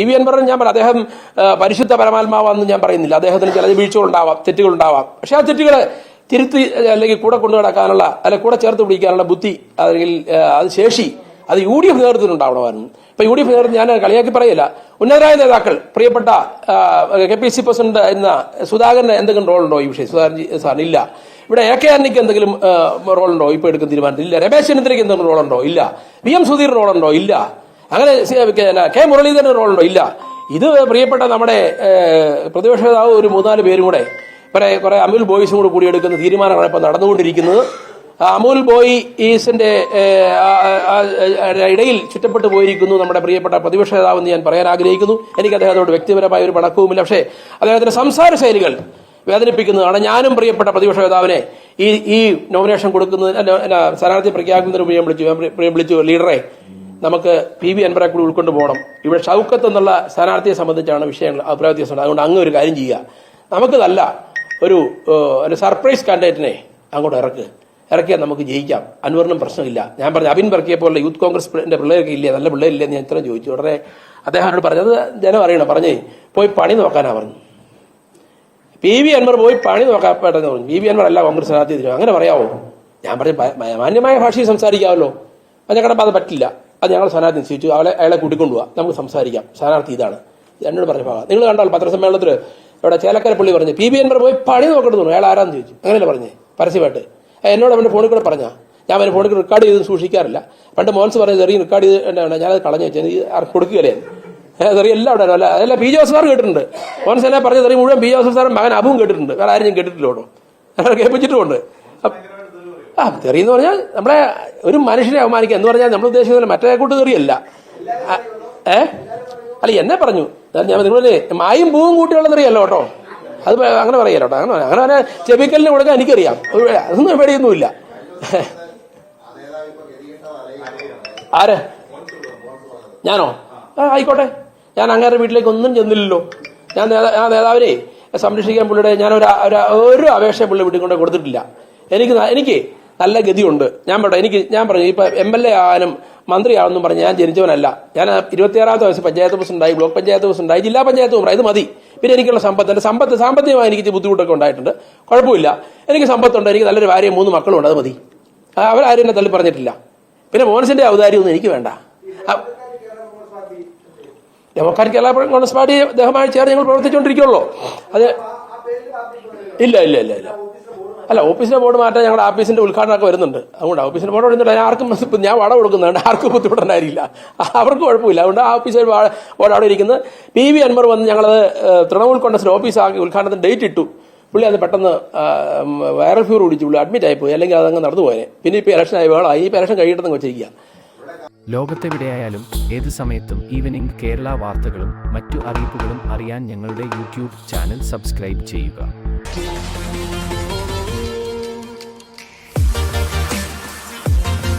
E V അൻവറിന് ഞാൻ പറയാം അദ്ദേഹം പരിശുദ്ധ പരമാത്മാവാന്ന് ഞാൻ പറയുന്നില്ല. അദ്ദേഹത്തിന് ചില വീഴ്ചകളുണ്ടാവാം തെറ്റുകളുണ്ടാവാം. പക്ഷെ ആ തെറ്റുകളെ തിരുത്തി അല്ലെങ്കിൽ കൂടെ കൊണ്ടു നടക്കാനുള്ള അല്ലെങ്കിൽ കൂടെ ചേർത്ത് പിടിക്കാനുള്ള ബുദ്ധി അല്ലെങ്കിൽ അത് ശേഷി അത് യു ഡി എഫ് നേതൃത്വത്തിനുണ്ടാവണമായിരുന്നു ഇപ്പൊ യു ഡി എഫ് നേതൃത്വം ഞാൻ കളിയാക്കി പറയില്ല. ഉന്നതരായ നേതാക്കൾ പ്രിയപ്പെട്ട കെ പി സി പ്രസിഡന്റ് എന്ന സുധാകരന് എന്തെങ്കിലും റോളുണ്ടോ ഈ വിഷയം? സുധാകരൻ സാറിന് ഇല്ല. ഇവിടെ എ കെ ആന്റിക്ക് എന്തെങ്കിലും റോൾ ഉണ്ടോ ഇപ്പൊ എടുക്കുന്ന തീരുമാനത്തിൽ ഇല്ല രമേശ് ചെന്നിത്തലയ്ക്ക് എന്തെങ്കിലും ഉണ്ടോ ഇല്ല. വി എം സുധീർ ഉണ്ടോ ഇല്ല. അങ്ങനെ കെ മുരളീധരൻ റോളുണ്ടോ? ഇല്ല. ഇത് പ്രിയപ്പെട്ട നമ്മുടെ പ്രതിപക്ഷ നേതാവ് ഒരു മൂന്നാൽ പേരും കൂടെ കുറെ കുറെ അമുൽ ബോയ്സും കൂടെ കൂടിയെടുക്കുന്ന തീരുമാനങ്ങളാണ് ഇപ്പോൾ നടന്നുകൊണ്ടിരിക്കുന്നത്. അമുൽ ബോയ് ഈസിന്റെ ഇടയിൽ ചുറ്റപ്പെട്ടു പോയിരിക്കുന്നു നമ്മുടെ പ്രിയപ്പെട്ട പ്രതിപക്ഷ നേതാവെന്ന് ഞാൻ പറയാൻ ആഗ്രഹിക്കുന്നു. എനിക്ക് അദ്ദേഹത്തോട് വ്യക്തിപരമായ ഒരു പണക്കവുമില്ല. പക്ഷേ അദ്ദേഹത്തിന്റെ സംസാര ശൈലികൾ വേദനിപ്പിക്കുന്നതാണ്. ഞാനും പ്രിയപ്പെട്ട പ്രതിപക്ഷ നേതാവിനെ ഈ ഈ നോമിനേഷൻ കൊടുക്കുന്നതിന് സ്ഥാനാർത്ഥി പ്രഖ്യാപിക്കുന്നതിന് വിളിച്ചു വിളിച്ചു ലീഡറെ നമുക്ക് പി വി അൻപറെ കൂടി ഉൾക്കൊണ്ട് പോകണം. ഇവിടെ ഷൗക്കത്ത് എന്നുള്ള സ്ഥാനാർത്ഥിയെ സംബന്ധിച്ചാണ് വിഷയങ്ങൾ അഭിപ്രായ വ്യത്യാസം അതുകൊണ്ട് അങ്ങ് ഒരു കാര്യം ചെയ്യുക. നമുക്ക് നല്ല ഒരു ഒരു സർപ്രൈസ് കാൻഡിഡേറ്റിനെ അങ്ങോട്ട് ഇറക്ക്. ഇറക്കിയാൽ നമുക്ക് ജയിക്കാം. അൻവറിനും പ്രശ്നമില്ല. ഞാൻ പറഞ്ഞു അബിൻ ബർക്കിയെ പോലെ യൂത്ത് കോൺഗ്രസ് പിള്ളേർക്ക് ഇല്ലേ? നല്ല പിള്ളേരില്ലേ എന്ന് ഞാൻ ഇത്രയും ചോദിച്ചു. ഉടനെ അദ്ദേഹം എന്നോട് പറഞ്ഞത് ജനം അറിയണം. പറഞ്ഞേ പോയി പണി നോക്കാനാ പറഞ്ഞു. പി വി അൻവർ പോയി പണി നോക്കാൻ പെട്ടെന്ന് പറഞ്ഞു. പി വി അൻവർ അല്ല കോൺഗ്രസ് സ്ഥാനാർത്ഥി അങ്ങനെ പറയാമോ ഞാൻ പറഞ്ഞു "മ- മ- മാന്യമായ ഭാഷയിൽ സംസാരിക്കാമല്ലോ. ഞങ്ങളുടെ അത് പറ്റില്ല. അത് ഞങ്ങൾ സ്ഥാനാർത്ഥി നിശ്ചയിച്ചു. അവളെ അയാളെ കൂട്ടിക്കൊണ്ടുപോവാ നമുക്ക് സംസാരിക്കാം. സ്ഥാനാർത്ഥി ഇതാണ്. എന്നോട് പറഞ്ഞ ഭാഗം. നിങ്ങൾ കണ്ടാൽ പത്രസമ്മേളനത്തിൽ ഇവിടെ ചേലക്കര പുള്ളി പറഞ്ഞു പി ബി അൻവർ പോയി പണി നോക്കട്ടെ തോന്നുന്നു അയാൾ ആരാന്ന് ചോദിച്ചു. അങ്ങനെയല്ലേ പറഞ്ഞു? പരസ്യമായിട്ട്. എന്നോട് അവന്റെ ഫോണിൽ കൂടെ പറഞ്ഞാൽ ഞാൻ അവന്റെ ഫോണിൽ റെക്കോർഡ് ചെയ്ത് സൂക്ഷിക്കാറില്ല. പണ്ട് മോൻസ് പറഞ്ഞത് ചെറിയ റെക്കോർഡ് ചെയ്ത് എന്നാണ് ഞാനത് കളഞ്ഞു വെച്ചത് കൊടുക്കുകയല്ലേ ചെറിയ എല്ലാം അവിടെ അല്ല അതല്ല പി ജോസഫ് സാർ കേട്ടിട്ടുണ്ട്. മോൻസ് എന്നെ പറഞ്ഞ തെറി മുഴുവൻ പി ജോസഫ് സാറും മകൻ അബുവും കേട്ടിട്ടുണ്ട്. വേറെ ആരും ഞാൻ കേട്ടിട്ടില്ല കേട്ടോ. ഞങ്ങൾ കേൾപ്പിച്ചിട്ടുമുണ്ട്. ആ തെറി എന്ന് പറഞ്ഞാൽ നമ്മളെ ഒരു മനുഷ്യനെ അവമാനിക്കുക എന്ന് പറഞ്ഞാൽ നമ്മൾ ഉദ്ദേശിക്കുന്ന മറ്റേ കൂട്ട് തെറിയല്ല ഏ? അല്ല എന്നെ പറഞ്ഞു. ഞാൻ- നിങ്ങളെ മായും പൂവും കൂട്ടിയുള്ള തെറിയല്ലോ കേട്ടോ. അത് അങ്ങനെ പറയല്ലോ കേട്ടോ. അങ്ങനെ അങ്ങനെ പറഞ്ഞാൽ ചെബിക്കലിന് കൊടുക്കാൻ എനിക്കറിയാം. അതൊന്നും പേടിയൊന്നുമില്ല. ആര്? ഞാനോ? ആ ആയിക്കോട്ടെ. ഞാൻ അങ്ങേരുടെ വീട്ടിലേക്ക് ഒന്നും ചെന്നില്ലല്ലോ. ഞാൻ ആ നേതാവിനെ സംരക്ഷിക്കാൻ പുള്ളിയുടെ ഞാൻ ഒരു- ഒരു അപേക്ഷ പുള്ളി വീട്ടിൽ കൊണ്ട് കൊടുത്തിട്ടില്ല. എനിക്ക് എനിക്ക് നല്ല ഗതിയുണ്ട്. ഞാൻ പറയട്ടെ എനിക്ക് ഞാൻ പറഞ്ഞു ഇപ്പൊ എം എൽ എ ആവാനും മന്ത്രിയാണെന്നും പറഞ്ഞ് ഞാൻ ജനിച്ചവനല്ല. ഞാൻ ഇരുപത്തിയാറാമത്തെ വയസ്സ് പഞ്ചായത്ത് പ്രസിഡന്റായി ബ്ലോക്ക് പഞ്ചായത്ത് പ്രസിഡന്റായി ജില്ലാ പഞ്ചായത്ത് പ്രസിഡന്റ് ഇത് മതി. പിന്നെ എനിക്കുള്ള സമ്പത്ത് സമ്പത്ത് സാമ്പത്തികമായി എനിക്ക് ബുദ്ധിമുട്ടൊക്കെ ഉണ്ടായിട്ടുണ്ട്. കുഴപ്പമില്ല. എനിക്ക് സമ്പത്തുണ്ട് എനിക്ക് നല്ലൊരു ഭാര്യയും മൂന്ന് മക്കളുണ്ട് അത് മതി. അവരാരും എന്നെ തള്ളി പറഞ്ഞിട്ടില്ല. പിന്നെ മോൻസിന്റെ ഔദാര്യമൊന്നും എനിക്ക് വേണ്ട. ഡെമോക്രാറ്റിക് കേരള കോൺഗ്രസ് പാർട്ടി അദ്ദേഹമായി ചേർന്ന് ഞങ്ങൾ പ്രവർത്തിച്ചുകൊണ്ടിരിക്കുള്ളൂ അത് ഇല്ല ഇല്ല ഇല്ല ഇല്ല. അല്ല ഓഫീസിന്റെ ബോർഡ് മാറ്റാൻ ഞങ്ങളുടെ ഓഫീസിന്റെ ഉദ്ഘാടനമൊക്കെ വരുന്നുണ്ട്. അതുകൊണ്ട് ഓഫീസിന്റെ ബോർഡ് വരുന്നുണ്ട് ആർക്കും ഞാൻ വട കൊടുക്കുന്നുണ്ട് ആർക്കും ബുദ്ധിമുട്ടുണ്ടായിരിക്കില്ല. അവർക്ക് കുഴപ്പമില്ല. അതുകൊണ്ട് ആ ഓഫീസിൽ ബോർഡ് അവിടെ ഇരിക്കുന്നത് പി വി അൻവർ വന്ന് ഞങ്ങളത് തൃണമൂൽ കോൺഗ്രസിന്റെ ഓഫീസാക്കി ഉദ്ഘാടനത്തിന് ഡേറ്റ് ഇട്ടു. പുള്ളി അത് പെട്ടെന്ന് വൈറൽ ഫീവർ പിടിച്ച് പുള്ളി അഡ്മിറ്റ് ആയിപ്പോയി അല്ലെങ്കിൽ അതങ്ങ് നടന്നു പോയെ പിന്നെ ഇപ്പൊ ഇലക്ഷൻ ആയി വേളായി ഈ ഇലക്ഷൻ കഴിയട്ടെന്ന് വെച്ചിരിക്കുക. ലോകത്തെവിടെയായാലും ഏത് സമയത്തും ഈവനിംഗ് കേരള വാർത്തകളും മറ്റു അറിയിപ്പുകളും അറിയാൻ ഞങ്ങളുടെ യൂട്യൂബ് ചാനൽ സബ്സ്ക്രൈബ് ചെയ്യുക.